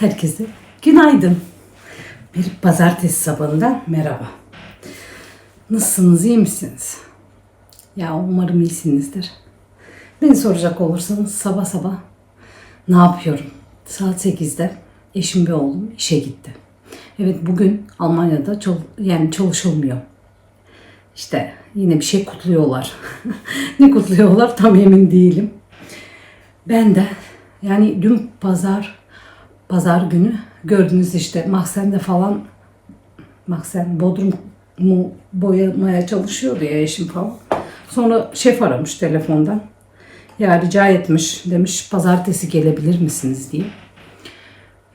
Herkese günaydın. Bir pazartesi sabahından merhaba. Nasılsınız, iyi misiniz? Ya umarım iyisinizdir. Beni soracak olursanız sabah sabah ne yapıyorum? Saat 8'de eşim ve oğlum işe gitti. Evet bugün Almanya'da çal- yani çalışılmıyor. İşte yine bir şey kutluyorlar. ne kutluyorlar tam emin değilim. Ben de yani dün pazar pazar günü gördünüz işte Mahsen'de falan Mahsen Bodrum'u boyamaya çalışıyordu ya eşim falan. Sonra şef aramış telefondan. Ya rica etmiş demiş pazartesi gelebilir misiniz diye.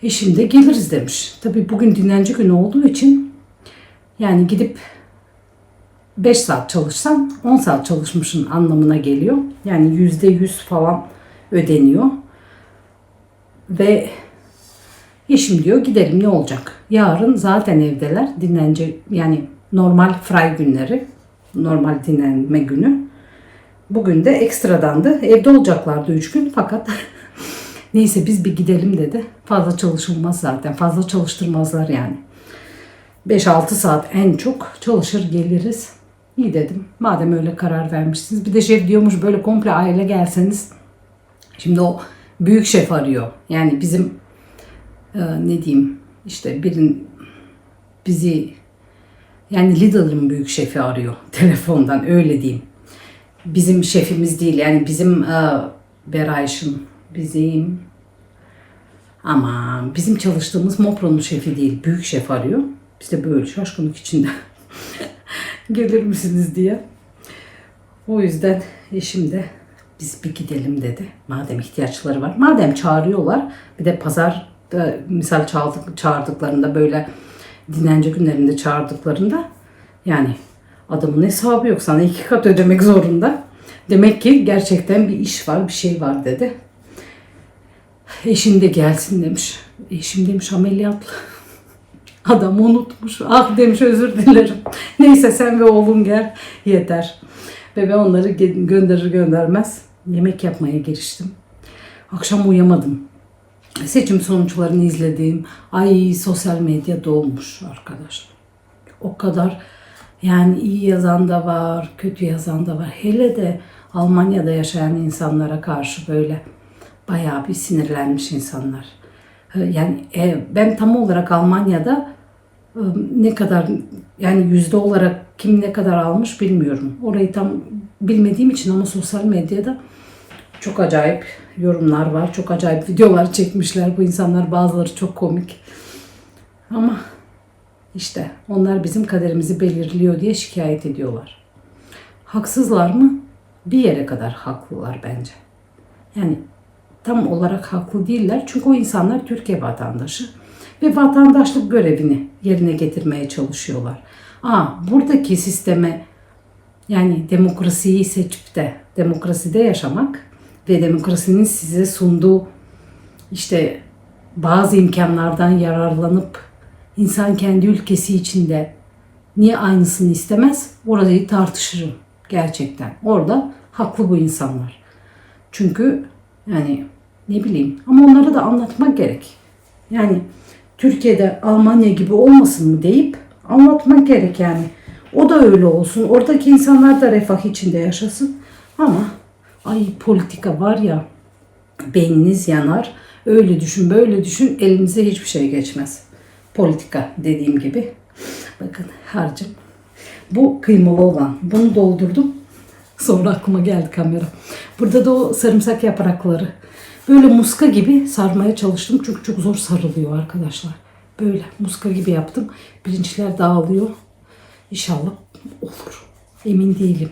Eşim de geliriz demiş. Tabii bugün dinlenci günü olduğu için yani gidip 5 saat çalışsam 10 saat çalışmışın anlamına geliyor. Yani yüzde yüz falan ödeniyor. Ve eşim diyor gidelim ne olacak? Yarın zaten evdeler. Dinlence yani normal fray günleri. Normal dinlenme günü. Bugün de ekstradandı. Evde olacaklardı 3 gün fakat neyse biz bir gidelim dedi. Fazla çalışılmaz zaten. Fazla çalıştırmazlar yani. 5-6 saat en çok çalışır geliriz. İyi dedim. Madem öyle karar vermişsiniz. Bir de şef diyormuş böyle komple aile gelseniz. Şimdi o büyük şef arıyor. Yani bizim e, ne diyeyim işte birin bizi yani Lidl'ın büyük şefi arıyor telefondan öyle diyeyim. Bizim şefimiz değil yani bizim e, Berayş'ın bizim ama bizim çalıştığımız Mopro'nun şefi değil büyük şef arıyor. Biz de böyle şaşkınlık içinde gelir misiniz diye. O yüzden eşim de biz bir gidelim dedi. Madem ihtiyaçları var. Madem çağırıyorlar bir de pazar misal çağırdık, çağırdıklarında böyle dinlence günlerinde çağırdıklarında yani adamın hesabı yok sana iki kat ödemek zorunda. Demek ki gerçekten bir iş var bir şey var dedi. Eşim de gelsin demiş. Eşim demiş ameliyatlı. Adam unutmuş. Ah demiş özür dilerim. Neyse sen ve oğlum gel yeter. Ve ben onları gönderir göndermez yemek yapmaya giriştim. Akşam uyuyamadım. Seçim sonuçlarını izlediğim ay sosyal medya dolmuş arkadaşlar. O kadar yani iyi yazan da var, kötü yazan da var. Hele de Almanya'da yaşayan insanlara karşı böyle bayağı bir sinirlenmiş insanlar. Yani e, ben tam olarak Almanya'da e, ne kadar yani yüzde olarak kim ne kadar almış bilmiyorum. Orayı tam bilmediğim için ama sosyal medyada çok acayip yorumlar var. Çok acayip videolar çekmişler bu insanlar. Bazıları çok komik. Ama işte onlar bizim kaderimizi belirliyor diye şikayet ediyorlar. Haksızlar mı? Bir yere kadar haklılar bence. Yani tam olarak haklı değiller. Çünkü o insanlar Türkiye vatandaşı ve vatandaşlık görevini yerine getirmeye çalışıyorlar. Aa, buradaki sisteme yani demokrasiyi seçip de demokraside yaşamak ve demokrasinin size sunduğu işte bazı imkanlardan yararlanıp insan kendi ülkesi içinde niye aynısını istemez? Orayı tartışırım gerçekten. Orada haklı bu insanlar. Çünkü yani ne bileyim ama onları da anlatmak gerek. Yani Türkiye'de Almanya gibi olmasın mı deyip anlatmak gerek yani. O da öyle olsun. Oradaki insanlar da refah içinde yaşasın. Ama ay politika var ya beyniniz yanar. Öyle düşün böyle düşün elinize hiçbir şey geçmez. Politika dediğim gibi. Bakın harcım. Bu kıymalı olan. Bunu doldurdum. Sonra aklıma geldi kamera. Burada da o sarımsak yaprakları. Böyle muska gibi sarmaya çalıştım. Çünkü çok zor sarılıyor arkadaşlar. Böyle muska gibi yaptım. Pirinçler dağılıyor. İnşallah olur. Emin değilim.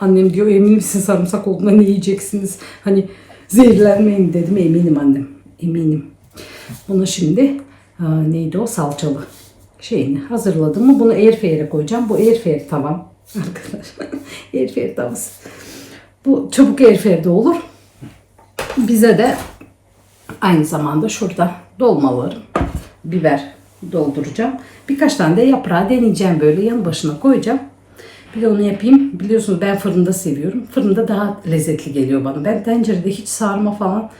Annem diyor emin misin sarımsak olduğuna ne yiyeceksiniz? Hani zehirlenmeyin dedim. Eminim annem. Eminim. Ona şimdi aa, neydi o salçalı şeyini hazırladım mı bunu airfryer'e koyacağım. Bu airfryer tavam arkadaşlar. airfryer tavası. Bu çabuk airfryer'de olur. Bize de aynı zamanda şurada dolmalarım, biber dolduracağım. Birkaç tane de yaprağı deneyeceğim böyle yan başına koyacağım. Bir de onu yapayım. Biliyorsunuz ben fırında seviyorum. Fırında daha lezzetli geliyor bana. Ben tencerede hiç sarma falan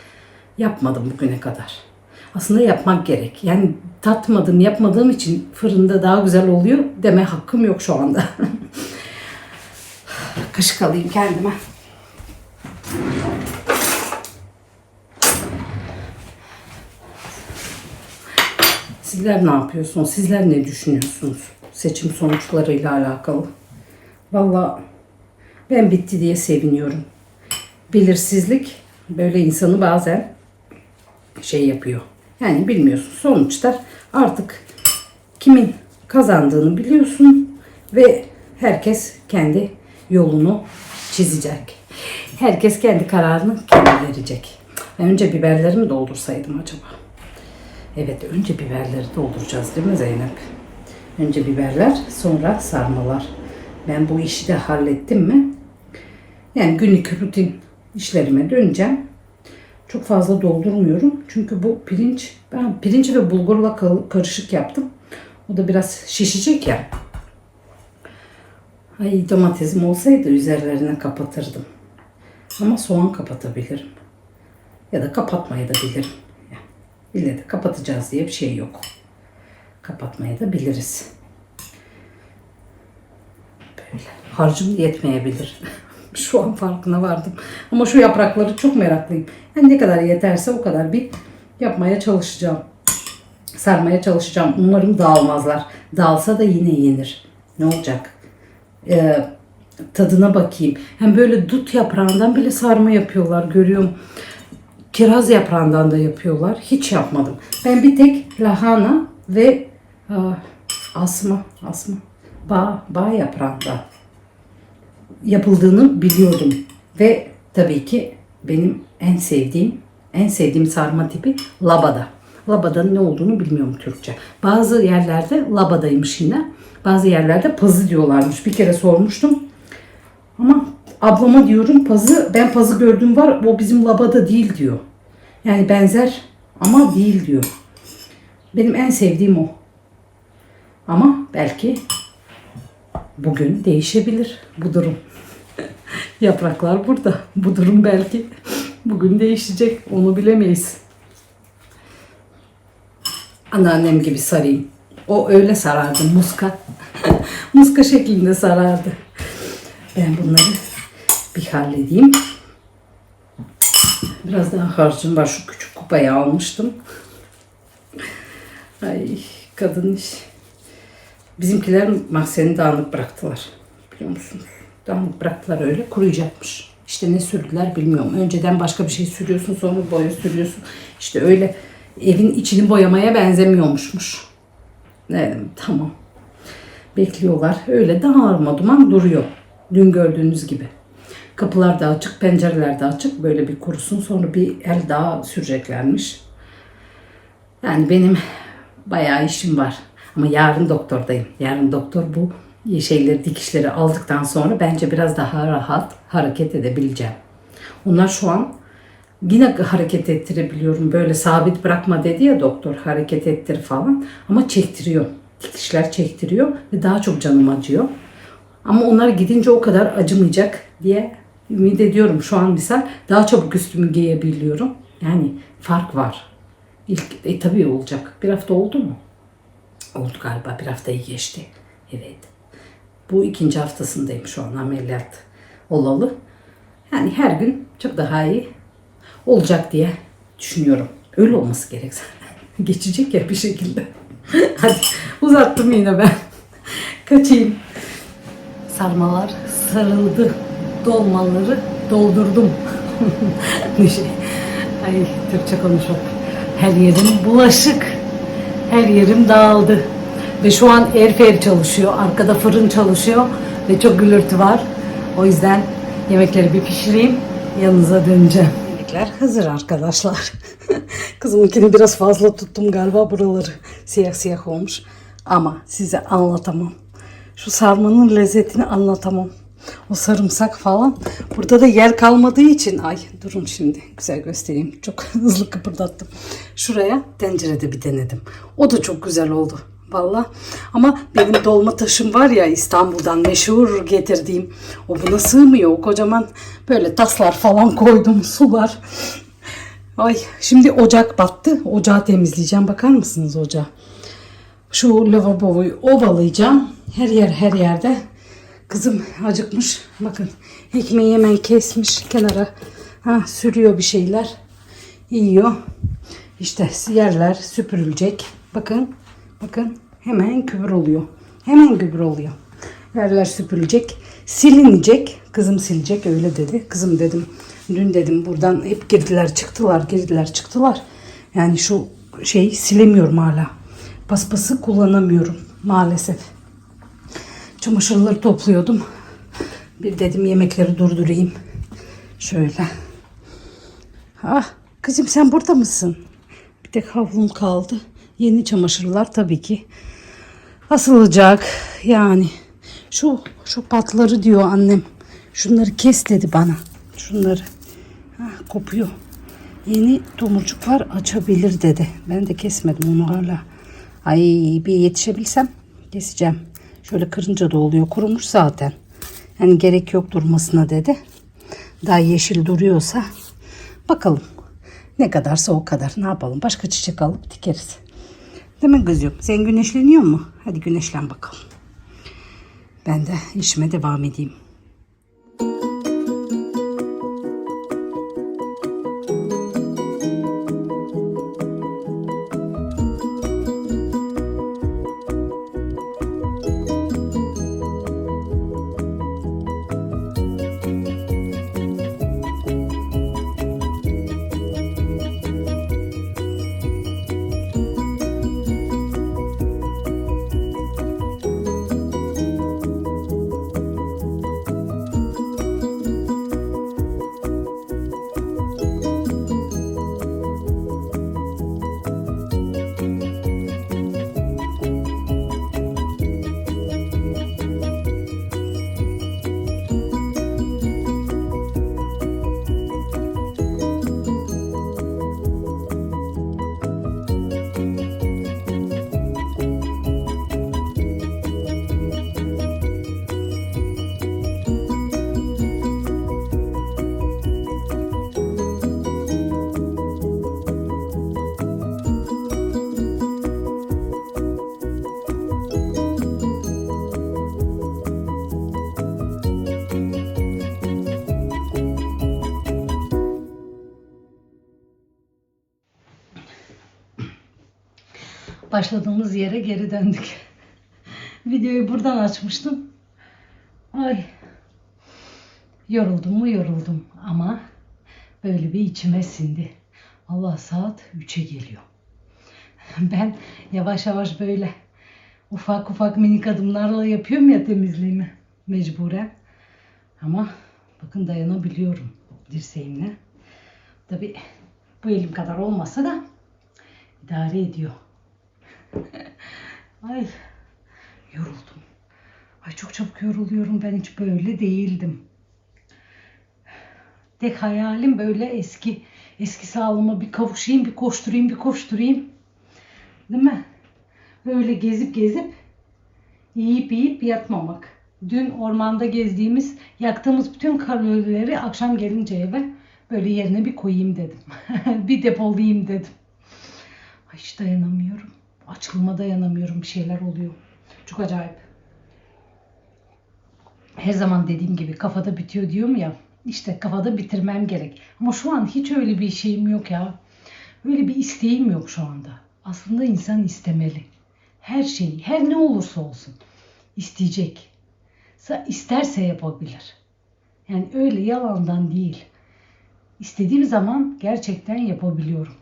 yapmadım bugüne kadar. aslında yapmak gerek. Yani tatmadım, yapmadığım için fırında daha güzel oluyor deme hakkım yok şu anda. Kaşık alayım kendime. Sizler ne yapıyorsunuz? Sizler ne düşünüyorsunuz? Seçim sonuçlarıyla alakalı. Vallahi ben bitti diye seviniyorum. Belirsizlik böyle insanı bazen şey yapıyor. Yani bilmiyorsun. Sonuçta artık kimin kazandığını biliyorsun ve herkes kendi yolunu çizecek. Herkes kendi kararını kendi verecek. Önce biberlerimi doldursaydım acaba. Evet önce biberleri dolduracağız değil mi Zeynep? Önce biberler sonra sarmalar. Ben bu işi de hallettim mi? Yani günlük rutin işlerime döneceğim. Çok fazla doldurmuyorum. Çünkü bu pirinç, ben pirinç ve bulgurla ka- karışık yaptım. O da biraz şişecek ya. Ay domatesim olsaydı üzerlerine kapatırdım. Ama soğan kapatabilirim. Ya da kapatmayı da bilirim. Yani ille de kapatacağız diye bir şey yok. Kapatmayı da biliriz. Harcım yetmeyebilir. şu an farkına vardım. Ama şu yaprakları çok meraklıyım. Yani ne kadar yeterse o kadar bir yapmaya çalışacağım. Sarmaya çalışacağım. Umarım dağılmazlar. Dağılsa da yine yenir. Ne olacak? Ee, tadına bakayım. Hem böyle dut yaprağından bile sarma yapıyorlar. Görüyorum. Kiraz yaprağından da yapıyorlar. Hiç yapmadım. Ben bir tek lahana ve aa, asma, asma, bağ, bağ yaprağından yapıldığını biliyordum. Ve tabii ki benim en sevdiğim, en sevdiğim sarma tipi labada. Labadanın ne olduğunu bilmiyorum Türkçe. Bazı yerlerde labadaymış yine. Bazı yerlerde pazı diyorlarmış. Bir kere sormuştum. Ama ablama diyorum pazı, ben pazı gördüm var o bizim labada değil diyor. Yani benzer ama değil diyor. Benim en sevdiğim o. Ama belki bugün değişebilir bu durum. Yapraklar burada. Bu durum belki bugün değişecek. Onu bilemeyiz. Anneannem gibi sarayım. O öyle sarardı muska. muska şeklinde sarardı. Ben bunları bir halledeyim. Biraz daha harcım var. Şu küçük kupayı almıştım. Ay kadın iş. Bizimkiler mahzeni dağınık bıraktılar. Biliyor musunuz? Dağınık bıraktılar öyle. Kuruyacakmış. İşte ne sürdüler bilmiyorum. Önceden başka bir şey sürüyorsun sonra boya sürüyorsun. İşte öyle evin içini boyamaya benzemiyormuşmuş. Dedim tamam. Bekliyorlar. Öyle dağılma duman duruyor. Dün gördüğünüz gibi. Kapılar da açık, pencereler de açık. Böyle bir kurusun sonra bir el daha süreceklermiş. Yani benim bayağı işim var. Ama yarın doktordayım. Yarın doktor bu şeyleri, dikişleri aldıktan sonra bence biraz daha rahat hareket edebileceğim. Onlar şu an yine hareket ettirebiliyorum. Böyle sabit bırakma dedi ya doktor hareket ettir falan. Ama çektiriyor. Dikişler çektiriyor ve daha çok canım acıyor. Ama onlar gidince o kadar acımayacak diye ümit ediyorum. Şu an misal daha çabuk üstümü giyebiliyorum. Yani fark var. İlk, e, tabii olacak. Bir hafta oldu mu? Oldu galiba. Bir haftayı geçti. Evet. Bu ikinci haftasındayım şu an ameliyat olalı. Yani her gün çok daha iyi olacak diye düşünüyorum. Öyle olması gerek. Geçecek ya bir şekilde. Hadi uzattım yine ben. Kaçayım. Sarmalar sarıldı. Dolmaları doldurdum. bir şey. Ay Türkçe konuşalım. Her yerim bulaşık. Her yerim dağıldı. Ve şu an airfryer çalışıyor. Arkada fırın çalışıyor. Ve çok gürültü var. O yüzden yemekleri bir pişireyim. Yanınıza döneceğim. Yemekler hazır arkadaşlar. Kızımınkini biraz fazla tuttum galiba buraları. Siyah siyah olmuş. Ama size anlatamam. Şu sarmanın lezzetini anlatamam. O sarımsak falan. Burada da yer kalmadığı için ay durun şimdi güzel göstereyim. Çok hızlı kıpırdattım. Şuraya tencerede bir denedim. O da çok güzel oldu. Valla. Ama benim dolma taşım var ya İstanbul'dan meşhur getirdiğim. O buna sığmıyor. O kocaman böyle taslar falan koydum sular. Ay şimdi ocak battı. Ocağı temizleyeceğim. Bakar mısınız ocağa? Şu lavaboyu ovalayacağım. Her yer her yerde. Kızım acıkmış. Bakın ekmeği hemen kesmiş kenara. Ha, sürüyor bir şeyler. Yiyor. İşte yerler süpürülecek. Bakın. Bakın hemen kübür oluyor. Hemen gübre oluyor. Yerler süpürülecek. Silinecek. Kızım silecek öyle dedi. Kızım dedim. Dün dedim buradan hep girdiler çıktılar girdiler çıktılar. Yani şu şeyi silemiyorum hala. Paspası kullanamıyorum maalesef. Çamaşırları topluyordum. Bir dedim yemekleri durdurayım. Şöyle. Ah kızım sen burada mısın? Bir tek havlum kaldı. Yeni çamaşırlar tabii ki asılacak. Yani şu şu patları diyor annem. Şunları kes dedi bana. Şunları. Ha, kopuyor. Yeni tomurcuklar açabilir dedi. Ben de kesmedim onu hala. Ay bir yetişebilsem keseceğim. Şöyle kırınca da oluyor. Kurumuş zaten. Yani gerek yok durmasına dedi. Daha yeşil duruyorsa bakalım. Ne kadarsa o kadar. Ne yapalım? Başka çiçek alıp dikeriz. Değil mi kızım? Sen güneşleniyor mu? Hadi güneşlen bakalım. Ben de işime devam edeyim. Başladığımız yere geri döndük. Videoyu buradan açmıştım. Ay. Yoruldum mu yoruldum ama böyle bir içime sindi. Allah saat 3'e geliyor. Ben yavaş yavaş böyle ufak ufak minik adımlarla yapıyorum ya temizliğimi mecburen. Ama bakın dayanabiliyorum dirseğimle. Tabi bu elim kadar olmasa da idare ediyor. Ay yoruldum. Ay çok çabuk yoruluyorum. Ben hiç böyle değildim. Tek hayalim böyle eski eski sağlığıma bir kavuşayım, bir koşturayım, bir koşturayım. Değil mi? Böyle gezip gezip yiyip yiyip yatmamak. Dün ormanda gezdiğimiz, yaktığımız bütün kalorileri akşam gelince eve böyle yerine bir koyayım dedim. bir depolayayım dedim. Ay hiç dayanamıyorum. Açılma dayanamıyorum. Bir şeyler oluyor. Çok acayip. Her zaman dediğim gibi kafada bitiyor diyorum ya. İşte kafada bitirmem gerek. Ama şu an hiç öyle bir şeyim yok ya. Öyle bir isteğim yok şu anda. Aslında insan istemeli. Her şeyi, her ne olursa olsun isteyecek. İsterse yapabilir. Yani öyle yalandan değil. İstediğim zaman gerçekten yapabiliyorum.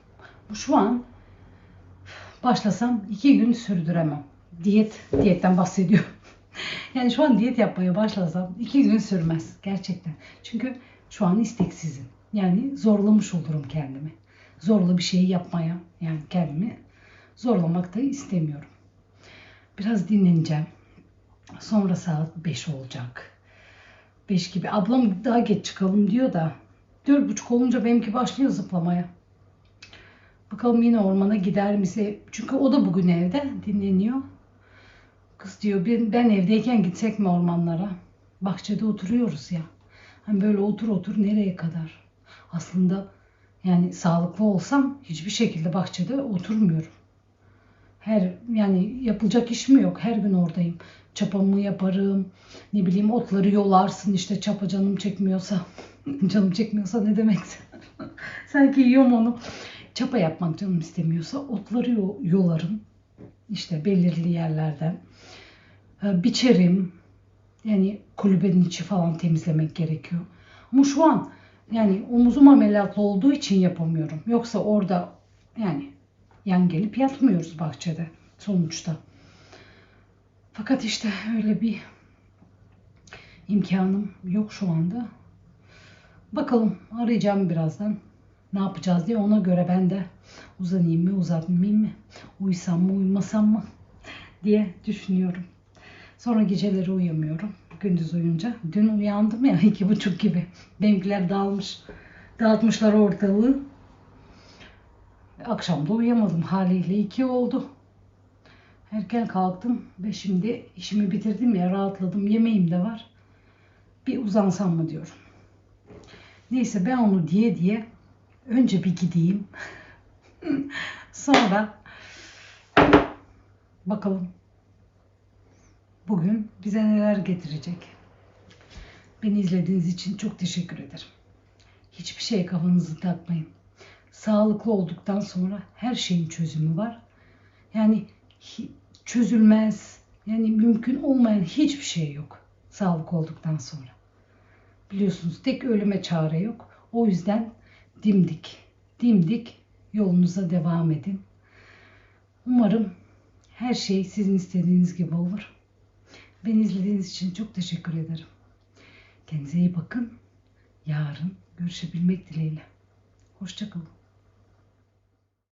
Bu şu an başlasam iki gün sürdüremem. Diyet, diyetten bahsediyorum. yani şu an diyet yapmaya başlasam iki gün sürmez gerçekten. Çünkü şu an isteksizim. Yani zorlamış olurum kendimi. Zorla bir şeyi yapmaya yani kendimi zorlamak da istemiyorum. Biraz dinleneceğim. Sonra saat 5 olacak. 5 gibi. Ablam daha geç çıkalım diyor da 4.30 olunca benimki başlıyor zıplamaya. Bakalım yine ormana gider mi? Çünkü o da bugün evde dinleniyor. Kız diyor ben, evdeyken gitsek mi ormanlara? Bahçede oturuyoruz ya. Hani böyle otur otur nereye kadar? Aslında Yani sağlıklı olsam hiçbir şekilde bahçede oturmuyorum. Her yani yapılacak iş mi yok? Her gün oradayım. Çapamı yaparım. Ne bileyim otları yolarsın işte çapa canım çekmiyorsa. canım çekmiyorsa ne demekse. Sanki yiyorum onu. Çapa yapmak canım istemiyorsa otları yo- yolarım. İşte belirli yerlerden. Ee, Biçerim. Yani kulübenin içi falan temizlemek gerekiyor. Ama şu an yani omuzum ameliyatlı olduğu için yapamıyorum. Yoksa orada yani yan gelip yatmıyoruz bahçede sonuçta. Fakat işte öyle bir imkanım yok şu anda. Bakalım arayacağım birazdan. Ne yapacağız diye ona göre ben de uzanayım mı uzatmayayım mı uyusam mı uyumasam mı diye düşünüyorum. Sonra geceleri uyuyamıyorum. Gündüz uyunca. Dün uyandım ya iki buçuk gibi. Benimkiler dağılmış. Dağıtmışlar ortalığı. Akşam da uyuyamadım. Haliyle iki oldu. Erken kalktım ve şimdi işimi bitirdim ya rahatladım. Yemeğim de var. Bir uzansam mı diyorum. Neyse ben onu diye diye önce bir gideyim. Sonra bakalım bugün bize neler getirecek. Beni izlediğiniz için çok teşekkür ederim. Hiçbir şeye kafanızı takmayın. Sağlıklı olduktan sonra her şeyin çözümü var. Yani çözülmez, yani mümkün olmayan hiçbir şey yok sağlık olduktan sonra. Biliyorsunuz tek ölüme çare yok. O yüzden dimdik, dimdik yolunuza devam edin. Umarım her şey sizin istediğiniz gibi olur. Beni izlediğiniz için çok teşekkür ederim. Kendinize iyi bakın. Yarın görüşebilmek dileğiyle. Hoşçakalın.